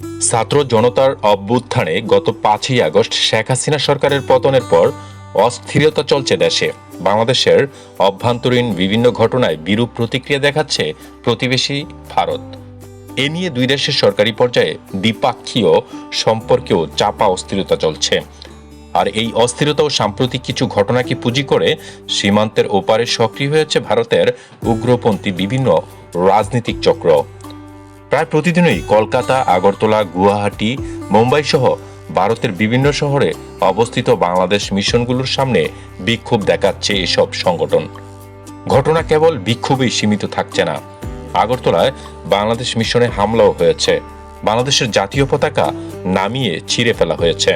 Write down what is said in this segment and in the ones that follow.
ছাত্র জনতার অভ্যুত্থানে গত পাঁচই আগস্ট শেখ হাসিনা সরকারের পতনের পর অস্থিরতা চলছে দেশে। বাংলাদেশের অভ্যন্তরীণ বিভিন্ন ঘটনায় বিরূপ প্রতিক্রিয়া দেখাচ্ছে প্রতিবেশী ভারত। এ নিয়ে দুই দেশের সরকারি পর্যায়ে দ্বিপাক্ষীয় সম্পর্কেও চাপা অস্থিরতা চলছে। আর এই অস্থিরতা ও সাম্প্রতিক কিছু ঘটনাকে পুঁজি করে সীমান্তের ওপারে সক্রিয় হয়েছে ভারতের উগ্রপন্থী বিভিন্ন রাজনৈতিক চক্র। প্রায় প্রতিদিনই কলকাতা, আগরতলা, গুয়াহাটি মুম্বাই সহ ভারতের বিভিন্ন শহরে অবস্থিত বাংলাদেশ মিশনগুলোর সামনে বিক্ষোভ দেখাচ্ছে এসব সংগঠন। ঘটনা কেবল বিক্ষোভেই সীমিত থাকছে না। আগরতলায় বাংলাদেশ মিশনে হামলাও হয়েছে। বাংলাদেশের জাতীয় পতাকা নামিয়ে ছিঁড়ে ফেলা হয়েছে।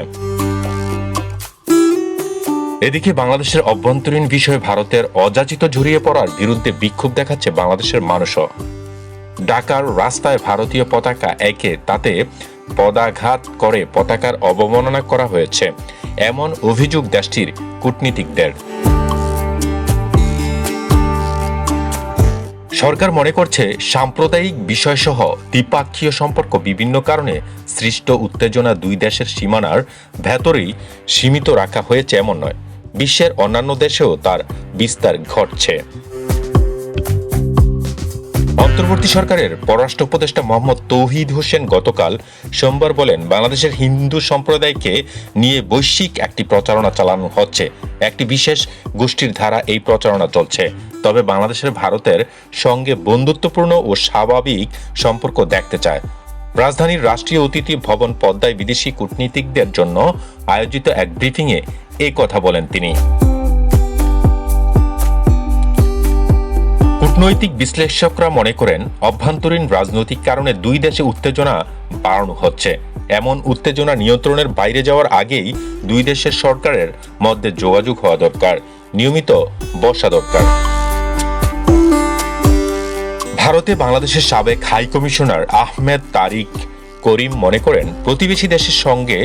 এদিকে বাংলাদেশের অভ্যন্তরীণ বিষয়ে ভারতের অযাচিত ঝরিয়ে পড়ার বিরুদ্ধে বিক্ষোভ দেখাচ্ছে বাংলাদেশের মানুষও। ঢাকার রাস্তায় ভারতীয় পতাকা একে তাতে পদাঘাত করে পতাকার অবমাননা করা হয়েছে। এমন অভিযোগ দেশটির কূটনীতিকদের। সরকার মনে করছে সাম্প্রদায়িক বিষয়সহ দ্বিপাক্ষীয় সম্পর্ক বিভিন্ন কারণে সৃষ্ট উত্তেজনা দুই দেশের সীমানার ভেতরেই সীমিত রাখা হয়েছে এমন নয়। বিশ্বের অন্যান্য দেশেও তার বিস্তার ঘটছে। অন্তর্বর্তী সরকারের পররাষ্ট্র উপদেষ্টা মোহাম্মদ তৌহিদ হোসেন গতকাল সোমবার বলেন, বাংলাদেশের হিন্দু সম্প্রদায়কে নিয়ে বৈশ্বিক একটি প্রচারণা চালানো হচ্ছে। একটি বিশেষ গোষ্ঠীর ধারা এই প্রচারণা চলছে। তবে বাংলাদেশের ভারতের সঙ্গে বন্ধুত্বপূর্ণ ও স্বাভাবিক সম্পর্ক দেখতে চায়। রাজধানীর রাষ্ট্রীয় অতিথি ভবন পদ্মায় বিদেশি কূটনীতিকদের জন্য আয়োজিত এক ব্রিফিংয়ে এই কথা বলেন তিনি। কূটনৈতিক বিশ্লেষকরা মনে করেন অভ্যন্তরীণ রাজনৈতিক কারণে দুই দেশে উত্তেজনা বাড়ানো হচ্ছে। এমন উত্তেজনা নিয়ন্ত্রণের বাইরে যাওয়ার আগেই দুই দেশের সরকারের মধ্যে যোগাযোগ হওয়া দরকার, নিয়মিত বসা দরকার। ভারতে বাংলাদেশের সাবেক হাই কমিশনার আহমেদ তারিক করিম মনে করেন, প্রতিবেশী দেশের সঙ্গে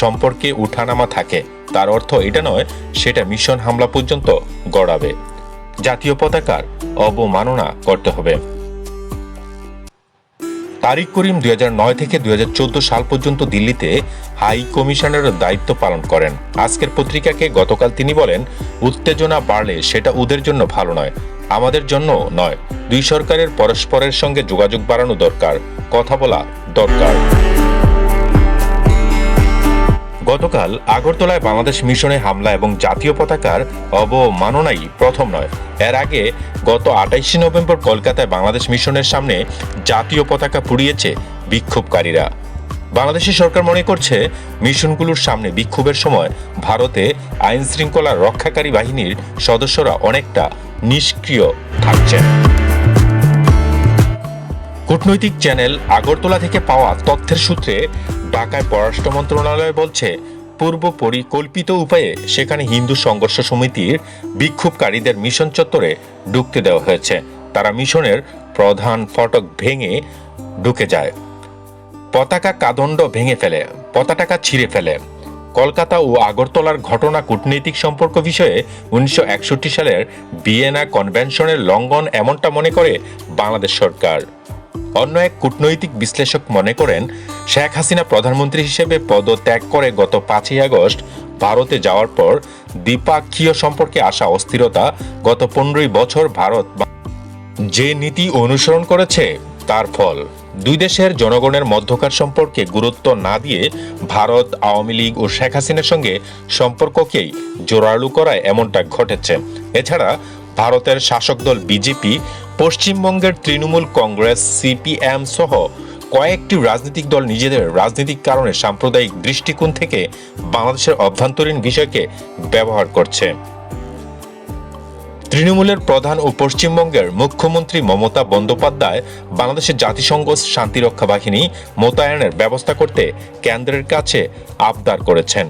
সম্পর্কে উঠানামা থাকে। তার অর্থ এটা নয়, সেটা মিশন হামলা পর্যন্ত গড়াবে। জাতীয় পতাকার অবমাননা করতে হবে। তারিক করিম দুই হাজার নয় থেকে দুই হাজার চৌদ্দ সাল পর্যন্ত দিল্লিতে হাই কমিশনের দায়িত্ব পালন করেন। আজকের পত্রিকাকে গতকাল তিনি বলেন, উত্তেজনা বাড়লে সেটা ওদের জন্য ভালো নয়, আমাদের জন্য নয়। দুই সরকারের পরস্পরের সঙ্গে যোগাযোগ বাড়ানো দরকার, কথা বলা দরকার। গতকাল আগরতলায় বাংলাদেশ মিশনে হামলা এবং জাতীয় পতাকার অবমাননাই প্রথম নয়। এর আগে গত আটাইশে নভেম্বর কলকাতায় বাংলাদেশ মিশনের সামনে জাতীয় পতাকা পুড়িয়েছে বিক্ষোভকারীরা। বাংলাদেশের সরকার মনে করছে, মিশনগুলোর সামনে বিক্ষোভের সময় ভারতে আইন শৃঙ্খলা রক্ষাকারী বাহিনীর সদস্যরা অনেকটা নিষ্ক্রিয় থাকছেন। কূটনৈতিক চ্যানেল আগরতলা থেকে পাওয়া তথ্যের সূত্রে ঢাকায় পররাষ্ট্র মন্ত্রণালয় বলছে, পূর্ব পরিকল্পিত উপায়ে সেখানে হিন্দু সংঘর্ষ সমিতির বিক্ষোভকারীদের মিশন চত্বরে ঢুকতে দেওয়া হয়েছে। তারা মিশনের প্রধান ফটক ভেঙে ঢুকে যায়। পতাকা কাদণ্ড ভেঙে ফেলে পতাকা ছিঁড়ে ফেলে। কলকাতা ও আগরতলার ঘটনা কূটনৈতিক সম্পর্ক বিষয়ে উনিশশো একষট্টি সালের ভিয়েনা কনভেনশনের লঙ্ঘন এমনটা মনে করে বাংলাদেশ সরকার। অন্য এক কূটনৈতিক বিশ্লেষক মনে করেন শেখ হাসিনা প্রধানমন্ত্রী হিসেবে পদত্যাগ করে গত পাঁচই আগস্ট ভারতে যাওয়ার পর দ্বিপাক্ষীয় সম্পর্কে আসা অস্থিরতা গত পনেরোই বছর ভারত যে নীতি অনুসরণ করেছে, তার ফল। দুই দেশের জনগণের মধ্যকার সম্পর্কে গুরুত্ব না দিয়ে ভারত, আওয়ামী লীগ ও শেখ হাসিনার সঙ্গে সম্পর্ককেই জোরালু করায় এমনটা ঘটেছে। এছাড়া ভারতের শাসক দল বিজেপি, পশ্চিমবঙ্গের তৃণমূল কংগ্রেস, সিপিএম সহ কয়েকটি রাজনৈতিক দল নিজেদের রাজনৈতিক কারণে সাম্প্রদায়িক দৃষ্টিকোণ থেকে বাংলাদেশের অভ্যন্তরীণ বিষয়কে ব্যবহার করছে। তৃণমূলের প্রধান ও পশ্চিমবঙ্গের মুখ্যমন্ত্রী মমতা বন্দ্যোপাধ্যায় বাংলাদেশের জাতিসংঘ শান্তিরক্ষা বাহিনী মোতায়েনের ব্যবস্থা করতে কেন্দ্রের কাছে আবদার করেছেন।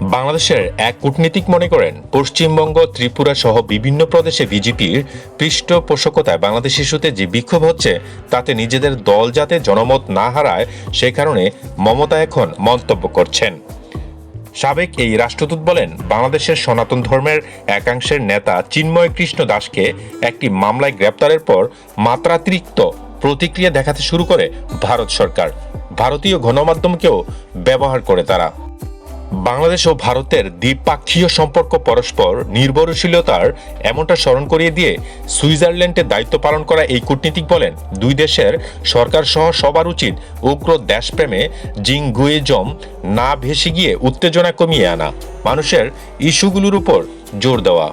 বাংলাদেশের এক কূটনীতিক মনে করেন, পশ্চিমবঙ্গ, ত্রিপুরা সহ বিভিন্ন প্রদেশে বিজেপির পৃষ্ঠপোষকতায় বাংলাদেশ ইস্যুতে যে বিক্ষোভ হচ্ছে, তাতে নিজেদের দল যাতে জনমত না হারায়, সে কারণে মমতা এখন মন্তব্য করছেন। সাবেক এই রাষ্ট্রদূত বলেন, বাংলাদেশের সনাতন ধর্মের একাংশের নেতা চিন্ময় কৃষ্ণ দাসকে একটি মামলায় গ্রেপ্তারের পর মাত্রাতিরিক্ত প্রতিক্রিয়া দেখাতে শুরু করে ভারত সরকার। ভারতীয় গণমাধ্যমকেও ব্যবহার করে তারা। বাংলাদেশ ও ভারতের দ্বিপাক্ষীয় সম্পর্ক পরস্পর নির্ভরশীলতার এমনটা স্মরণ করিয়ে দিয়ে সুইজারল্যান্ডে দায়িত্ব পালন করা এই কূটনীতিক বলেন দুই দেশের সরকার সহ সবার উচিত উগ্র দেশপ্রেমে জিংগুয়েজম না ভেসে গিয়ে উত্তেজনা কমিয়ে আনা, মানুষের ইস্যুগুলোর উপর জোর দেওয়া।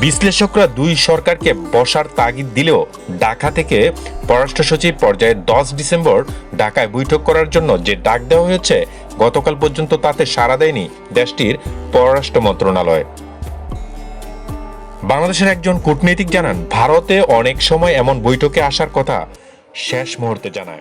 বিশ্লেষকরা দুই সরকারকে বসার তাগিদ দিলেও ঢাকা থেকে পররাষ্ট্র সচিব পর্যায়ে দশ ডিসেম্বর ঢাকায় বৈঠক করার জন্য যে ডাক দেওয়া হয়েছে গতকাল পর্যন্ত তাতে সাড়া দেয়নি দেশটির পররাষ্ট্র মন্ত্রণালয়। বাংলাদেশের একজন কূটনীতিক জানান, ভারতে অনেক সময় এমন বৈঠকে আসার কথা শেষ মুহূর্তে জানায়।